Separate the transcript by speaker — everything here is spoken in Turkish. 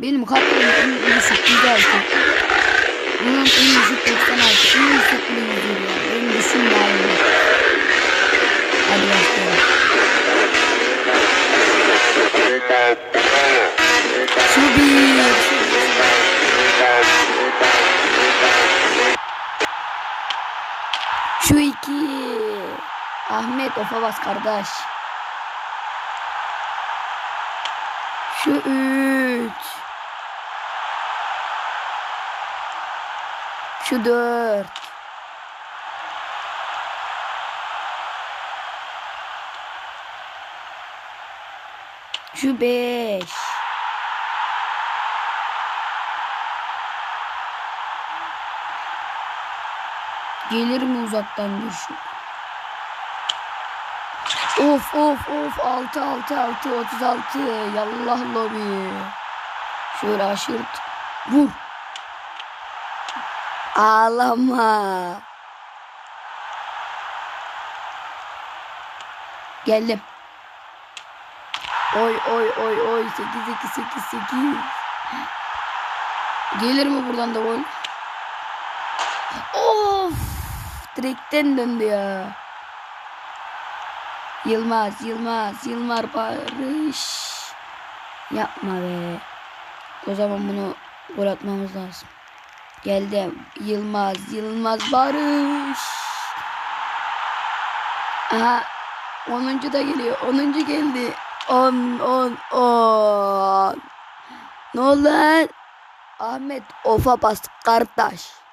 Speaker 1: Benim kapımın en iyisi güzel. Bunun en iyisi Şu bir. Şu iki. Ahmet ofa bas kardeş. Şu üç. Şu dört. Şu beş. Gelir mi uzaktan düşün? Of of of 6 6 6 36 yallah lobi. Şöyle aşırt. Vur. Ağlama. Geldim. Oy oy oy oy 8 2 8 8. Gelir mi buradan da gol? Of! Direkten döndü ya. Yılmaz, Yılmaz, Yılmaz Barış. Yapma be. O zaman bunu gol atmamız lazım. Geldim. Yılmaz, Yılmaz Barış. Aha. 10. da geliyor. 10. geldi. 10, 10, 10. Ne oldu lan? Ahmet ofa bas kardeş.